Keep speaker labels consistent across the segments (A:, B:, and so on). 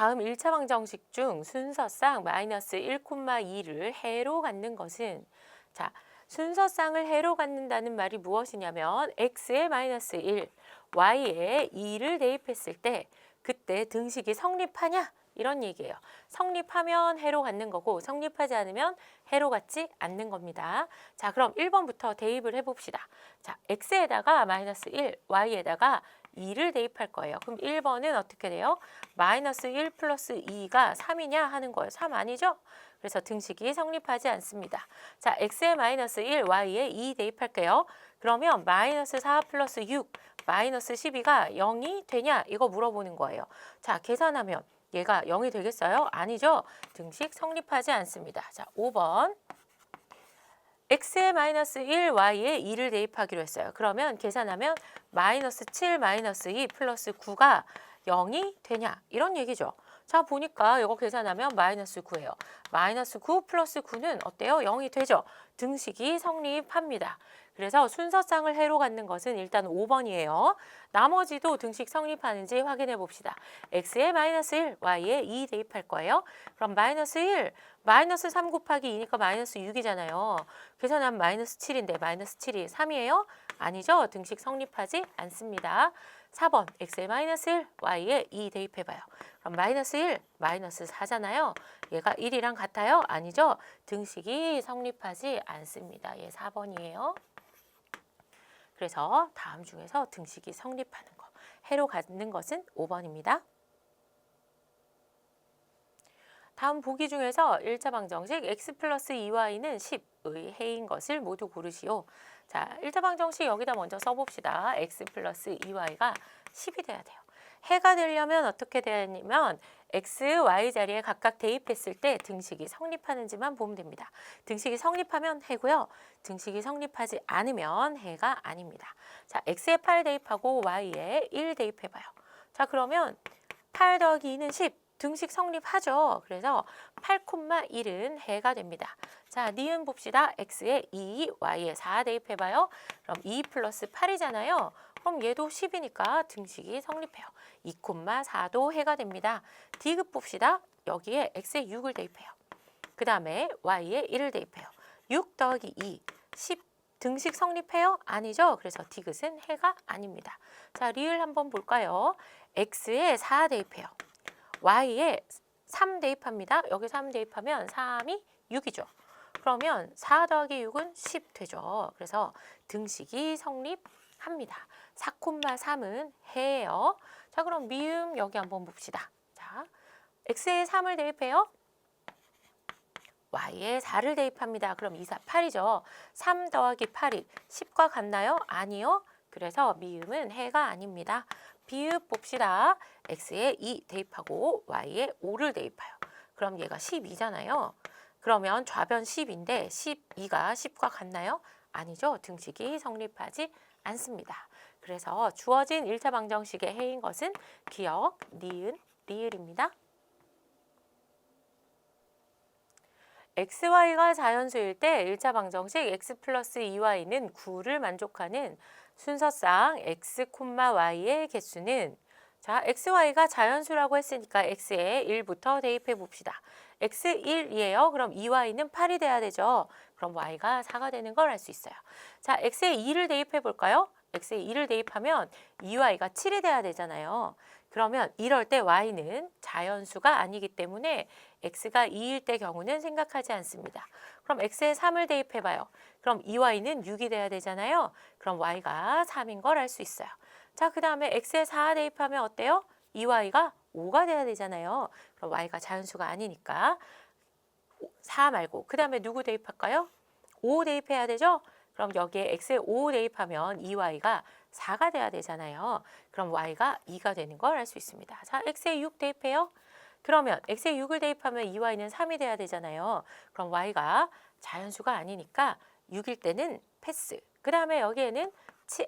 A: 다음 1차 방정식 중 순서상 마이너스 1,2를 해로 갖는 것은 자 순서상을 해로 갖는다는 말이 무엇이냐면 x에 마이너스 1, y에 2를 대입했을 때 그때 등식이 성립하냐 이런 얘기예요. 성립하면 해로 갖는 거고 성립하지 않으면 해로 갖지 않는 겁니다. 자 그럼 1번부터 대입을 해봅시다. 자 x에다가 마이너스 1, y에다가 2를 대입할 거예요. 그럼 1번은 어떻게 돼요? 마이너스 1 플러스 2가 3이냐 하는 거예요. 3 아니죠? 그래서 등식이 성립하지 않습니다. 자, x에 마이너스 1, y에 2 대입할게요. 그러면 마이너스 4 플러스 6, 마이너스 12가 0이 되냐? 이거 물어보는 거예요. 자, 계산하면 얘가 0이 되겠어요? 아니죠? 등식 성립하지 않습니다. 자, 5번. x에 마이너스 1, y에 2를 대입하기로 했어요. 그러면 계산하면 마이너스 7, 마이너스 2 플러스 9가 0이 되냐? 이런 얘기죠. 자, 보니까 이거 계산하면 마이너스 9예요. 마이너스 9 플러스 9는 어때요? 0이 되죠. 등식이 성립합니다. 그래서 순서상을 해로 갖는 것은 일단 5번이에요. 나머지도 등식 성립하는지 확인해 봅시다. x에 마이너스 1, y에 2 대입할 거예요. 그럼 마이너스 1, 마이너스 3 곱하기 2니까 마이너스 6이잖아요. 계산하면 마이너스 7인데 마이너스 7이 3이에요? 아니죠. 등식 성립하지 않습니다. 4번 x에 마이너스 1, y에 2 대입해봐요. 그럼 마이너스 1, 마이너스 4잖아요. 얘가 1이랑 같아요? 아니죠. 등식이 성립하지 않습니다. 얘 4번이에요. 그래서 다음 중에서 등식이 성립하는 거, 해로 갖는 것은 5번입니다. 다음 보기 중에서 1차 방정식 x 플러스 2y는 10의 해인 것을 모두 고르시오. 자, 1차 방정식 여기다 먼저 써봅시다. x 플러스 2y가 10이 돼야 돼요. 해가 되려면 어떻게 되냐면 x, y 자리에 각각 대입했을 때 등식이 성립하는지만 보면 됩니다. 등식이 성립하면 해고요. 등식이 성립하지 않으면 해가 아닙니다. 자, x에 8 대입하고 y에 1 대입해봐요. 자, 그러면 8 더하기 2는 10. 등식 성립하죠. 그래서 8,1은 해가 됩니다. 자, 니은 봅시다. x에 2, y에 4 대입해봐요. 그럼 2 플러스 8이잖아요. 그럼 얘도 10이니까 등식이 성립해요. 2,4도 해가 됩니다. 디귿 봅시다. 여기에 x에 6을 대입해요. 그 다음에 y에 1을 대입해요. 6 더하기 2, 10 등식 성립해요? 아니죠. 그래서 디귿은 해가 아닙니다. 자, 리을 한번 볼까요? x에 4 대입해요. y에 3 대입합니다. 여기 3 대입하면 3이 6이죠. 그러면 4 더하기 6은 10 되죠. 그래서 등식이 성립합니다. 4,3은 해예요. 자, 그럼 미음 여기 한번 봅시다. 자, x에 3을 대입해요. y에 4를 대입합니다. 그럼 2, 4, 8이죠. 3 더하기 8이 10과 같나요? 아니요. 그래서 미음은 해가 아닙니다. 비읍 봅시다. x에 2 대입하고 y에 5를 대입해요. 그럼 얘가 12잖아요. 그러면 좌변 10인데 12가 10과 같나요? 아니죠. 등식이 성립하지 않습니다. 그래서 주어진 1차 방정식의 해인 것은 기억, 니은, 리을입니다. xy가 자연수일 때 1차 방정식 x 플러스 2y는 9를 만족하는 순서상 x, y의 개수는 자, xy가 자연수라고 했으니까 x에 1부터 대입해 봅시다. x 1이에요. 그럼 2y는 8이 돼야 되죠. 그럼 y가 4가 되는 걸 알 수 있어요. 자, x에 2를 대입해 볼까요? X에 2를 대입하면 2y가 7이 돼야 되잖아요. 그러면 이럴 때 y는 자연수가 아니기 때문에 x가 2일 때 경우는 생각하지 않습니다. 그럼 x에 3을 대입해 봐요. 그럼 2y는 6이 돼야 되잖아요. 그럼 y가 3인 걸 알 수 있어요. 자, 그 다음에 x에 4 대입하면 어때요? 2y가 5가 돼야 되잖아요. 그럼 y가 자연수가 아니니까 4 말고 그 다음에 누구 대입할까요? 5 대입해야 되죠? 그럼 여기에 x에 5 대입하면 2y가 4가 돼야 되잖아요. 그럼 y가 2가 되는 걸 알 수 있습니다. 자, x에 6 대입해요. 그러면 x에 6을 대입하면 2y는 3이 돼야 되잖아요. 그럼 y가 자연수가 아니니까 6일 때는 패스. 그 다음에 여기에는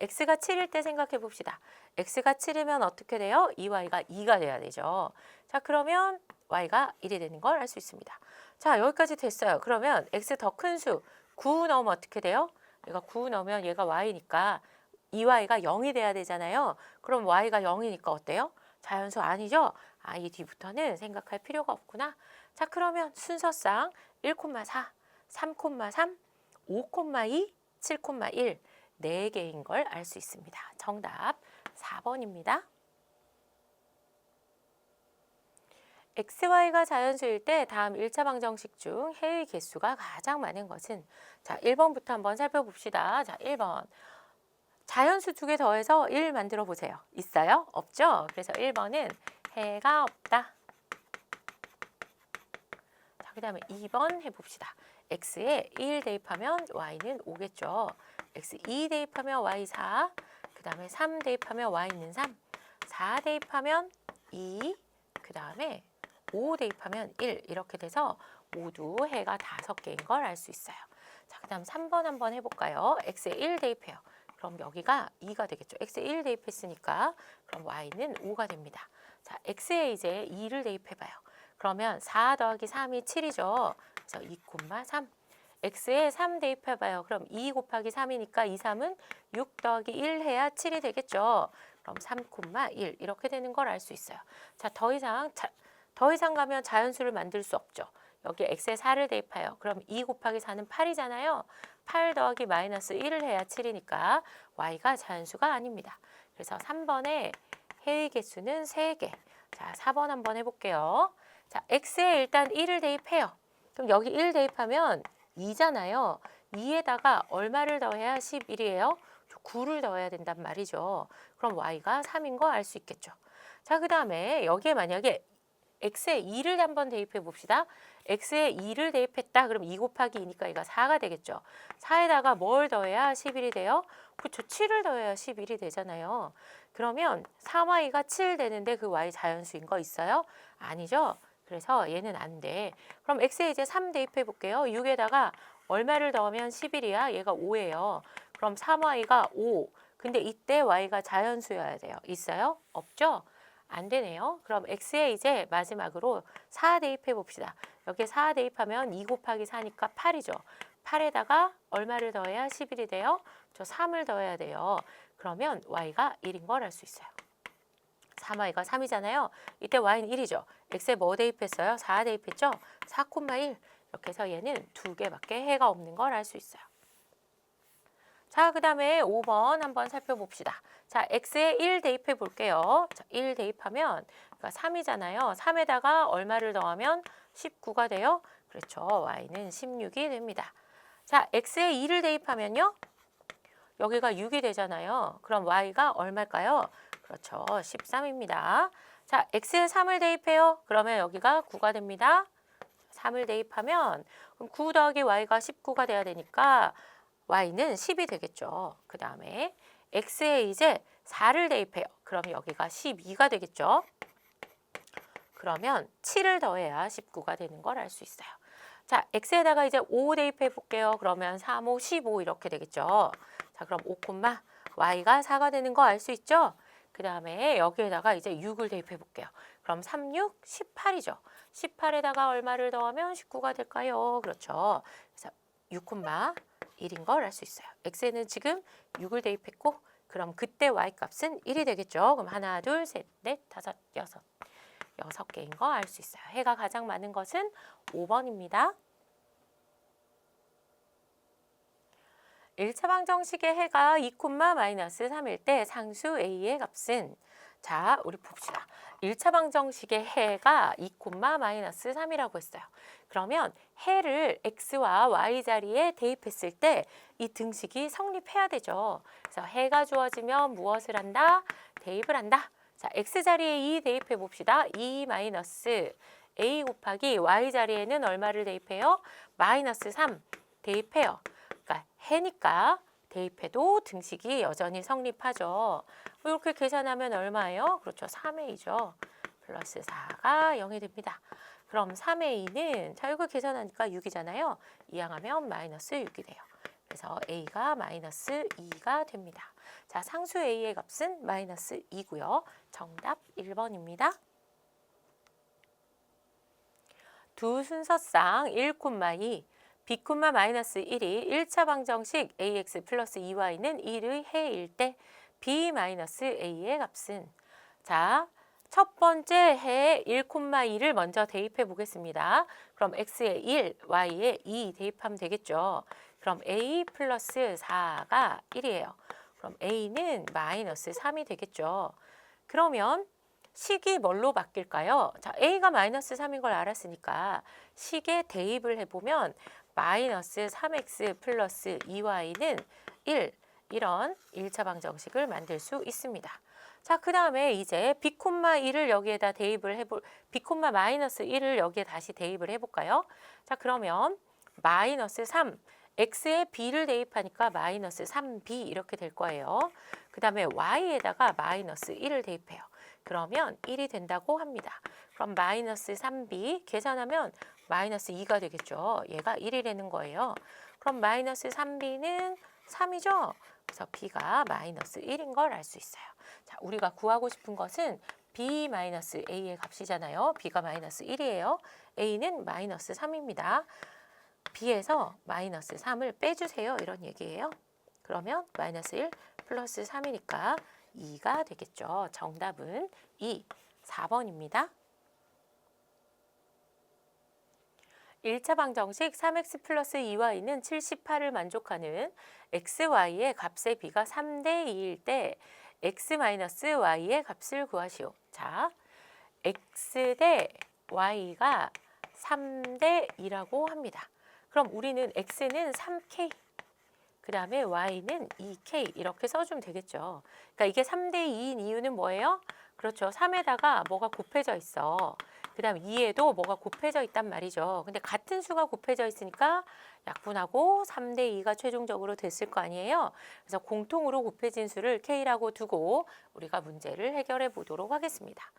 A: x가 7일 때 생각해 봅시다. x가 7이면 어떻게 돼요? 2y가 2가 돼야 되죠. 자, 그러면 y가 1이 되는 걸 알 수 있습니다. 자, 여기까지 됐어요. 그러면 x 더 큰 수 9 넣으면 어떻게 돼요? 얘가 9 넣으면 얘가 y니까 2y가 0이 돼야 되잖아요. 그럼 y가 0이니까 어때요? 자연수 아니죠? 아, 이 뒤부터는 생각할 필요가 없구나. 자, 그러면 순서상 1,4, 3,3, 5,2, 7,1네 개인 걸 알 수 있습니다. 정답 4번입니다. XY가 자연수일 때 다음 1차 방정식 중 해의 개수가 가장 많은 것은 자, 1번부터 한번 살펴봅시다. 자, 1번. 자연수 두 개 더해서 1 만들어 보세요. 있어요? 없죠? 그래서 1번은 해가 없다. 자, 그 다음에 2번 해 봅시다. x에 1 대입하면 y는 5겠죠. x 2 대입하면 y 4. 그 다음에 3 대입하면 y는 3. 4 대입하면 2. 그 다음에 5 대입하면 1 이렇게 돼서 모두 해가 다섯 개인 걸 알 수 있어요. 자, 그 다음 3번 한번 해볼까요? x에 1 대입해요. 그럼 여기가 2가 되겠죠. x에 1 대입했으니까 그럼 y는 5가 됩니다. 자, x에 이제 2를 대입해봐요. 그러면 4 더하기 3이 7이죠. 그래서 2,3. x에 3 대입해봐요. 그럼 2 곱하기 3이니까 2, 3은 6 더하기 1 해야 7이 되겠죠. 그럼 3,1 이렇게 되는 걸 알 수 있어요. 자, 더 이상 자, 더 이상 가면 자연수를 만들 수 없죠. 여기 x에 4를 대입해요. 그럼 2 곱하기 4는 8이잖아요. 8 더하기 마이너스 1을 해야 7이니까 y가 자연수가 아닙니다. 그래서 3번에 해의 개수는 3개. 자, 4번 한번 해볼게요. 자, x에 일단 1을 대입해요. 그럼 여기 1 대입하면 2잖아요. 2에다가 얼마를 더해야 11이에요? 9를 더해야 된단 말이죠. 그럼 y가 3인 거 알 수 있겠죠. 자, 그 다음에 여기에 만약에 x에 2를 한번 대입해 봅시다. x에 2를 대입했다. 그럼 2 곱하기 2니까 얘가 4가 되겠죠. 4에다가 뭘 더해야 11이 돼요? 그렇죠. 7을 더해야 11이 되잖아요. 그러면 3y가 7 되는데 그 y 자연수인 거 있어요? 아니죠. 그래서 얘는 안 돼. 그럼 x에 이제 3 대입해 볼게요. 6에다가 얼마를 더하면 11이야? 얘가 5예요. 그럼 3y가 5. 근데 이때 y가 자연수여야 돼요. 있어요? 없죠? 안 되네요. 그럼 x에 이제 마지막으로 4 대입해 봅시다. 여기에 4 대입하면 2 곱하기 4니까 8이죠. 8에다가 얼마를 더해야 11이 돼요? 저 3을 더해야 돼요. 그러면 y가 1인 걸 알 수 있어요. 3y가 3이잖아요. 이때 y는 1이죠. x에 뭐 대입했어요? 4 대입했죠? 4,1 이렇게 해서 얘는 두 개밖에 해가 없는 걸 알 수 있어요. 자, 그 다음에 5번 한번 살펴봅시다. 자, x에 1 대입해 볼게요. 자, 1 대입하면 그러니까 3이잖아요. 3에다가 얼마를 더하면 19가 돼요? 그렇죠. y는 16이 됩니다. 자, x에 2를 대입하면요. 여기가 6이 되잖아요. 그럼 y가 얼마일까요? 그렇죠. 13입니다. 자, x에 3을 대입해요. 그러면 여기가 9가 됩니다. 3을 대입하면 그럼 9 더하기 y가 19가 돼야 되니까 y는 10이 되겠죠. 그 다음에 x에 이제 4를 대입해요. 그럼 여기가 12가 되겠죠. 그러면 7을 더해야 19가 되는 걸 알 수 있어요. 자, x에다가 이제 5 대입해 볼게요. 그러면 3, 5, 15 이렇게 되겠죠. 자, 그럼 5, y가 4가 되는 거 알 수 있죠? 그 다음에 여기에다가 이제 6을 대입해 볼게요. 그럼 3, 6, 18이죠. 18에다가 얼마를 더하면 19가 될까요? 그렇죠. 그래서 6, 1인 걸 알 수 있어요. x에는 지금 6을 대입했고 그럼 그때 y 값은 1이 되겠죠. 그럼 하나, 둘, 셋, 넷, 다섯, 여섯. 여섯 개인 거 알 수 있어요. 해가 가장 많은 것은 5번입니다. 1차 방정식의 해가 2,-3일 때 상수 a의 값은 자, 우리 봅시다. 1차 방정식의 해가 2,-3이라고 했어요. 그러면 해를 x와 y 자리에 대입했을 때 이 등식이 성립해야 되죠. 그래서 해가 주어지면 무엇을 한다? 대입을 한다. 자, x 자리에 2 대입해 봅시다. 2 마이너스 a 곱하기 y 자리에는 얼마를 대입해요? 마이너스 3 대입해요. 그러니까 해니까 대입해도 등식이 여전히 성립하죠. 이렇게 계산하면 얼마예요? 그렇죠. 3a죠. 플러스 4가 0이 됩니다. 그럼 3a는 자 이거 계산하니까 6이잖아요. 이항하면 마이너스 6이 돼요. 그래서 a가 마이너스 2가 됩니다. 자 상수 a의 값은 마이너스 2고요. 정답 1번입니다. 두 순서상 1,2 b, 마이너스 1이 1차 방정식 ax 플러스 2y는 1의 해일 때 b 마이너스 a의 값은 자 첫 번째 해 1,2를 먼저 대입해 보겠습니다. 그럼 x에 1, y에 2 대입하면 되겠죠. 그럼 a 플러스 4가 1이에요. 그럼 a는 마이너스 3이 되겠죠. 그러면 식이 뭘로 바뀔까요? 자, a가 마이너스 3인 걸 알았으니까 식에 대입을 해보면 마이너스 3x 플러스 2y는 1 이런 1차 방정식을 만들 수 있습니다. 자, 그 다음에 이제 b, 2를 여기에다 대입을 해볼, b, 마이너스 1을 여기에 다시 대입을 해볼까요? 자, 그러면 마이너스 3, x에 b를 대입하니까 마이너스 3b 이렇게 될 거예요. 그 다음에 y에다가 마이너스 1을 대입해요. 그러면 1이 된다고 합니다. 그럼 마이너스 3b 계산하면 마이너스 2가 되겠죠. 얘가 1이 되는 거예요. 그럼 마이너스 3b는 3이죠. 그래서 b가 마이너스 1인 걸 알 수 있어요. 자, 우리가 구하고 싶은 것은 b 마이너스 a의 값이잖아요. b가 마이너스 1이에요. a는 마이너스 3입니다. b에서 마이너스 3을 빼주세요. 이런 얘기예요. 그러면 마이너스 1 플러스 3이니까 2가 되겠죠. 정답은 2, 4번입니다. 1차 방정식 3x 플러스 2y는 78을 만족하는 xy의 값의 b가 3대 2일 때 x 마이너스 y의 값을 구하시오. 자, x 대 y가 3대 2라고 합니다. 그럼 우리는 x는 3k, 그 다음에 y는 2k 이렇게 써주면 되겠죠. 그러니까 이게 3대 2인 이유는 뭐예요? 그렇죠. 3에다가 뭐가 곱해져 있어. 그 다음 2에도 뭐가 곱해져 있단 말이죠. 근데 같은 수가 곱해져 있으니까 약분하고 3대 2가 최종적으로 됐을 거 아니에요. 그래서 공통으로 곱해진 수를 k라고 두고 우리가 문제를 해결해 보도록 하겠습니다.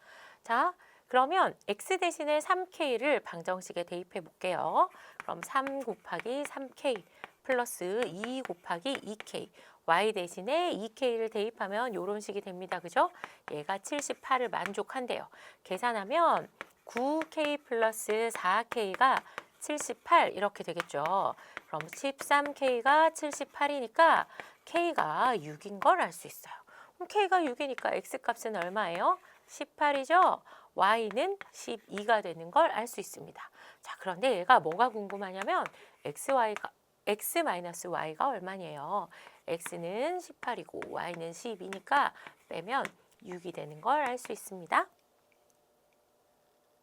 A: 자, 그러면 x 대신에 3k를 방정식에 대입해 볼게요. 그럼 3 곱하기 3k 플러스 2 곱하기 2k y 대신에 2k를 대입하면 이런 식이 됩니다. 그죠? 얘가 78을 만족한대요. 계산하면 9k 플러스 4k가 78 이렇게 되겠죠. 그럼 13k가 78이니까 k가 6인 걸 알 수 있어요. 그럼 k가 6이니까 x 값은 얼마예요? 18이죠. y는 12가 되는 걸 알 수 있습니다. 자, 그런데 얘가 뭐가 궁금하냐면 xy가 x-y가 얼마냐요? x는 18이고 y는 12니까 빼면 6이 되는 걸 알 수 있습니다.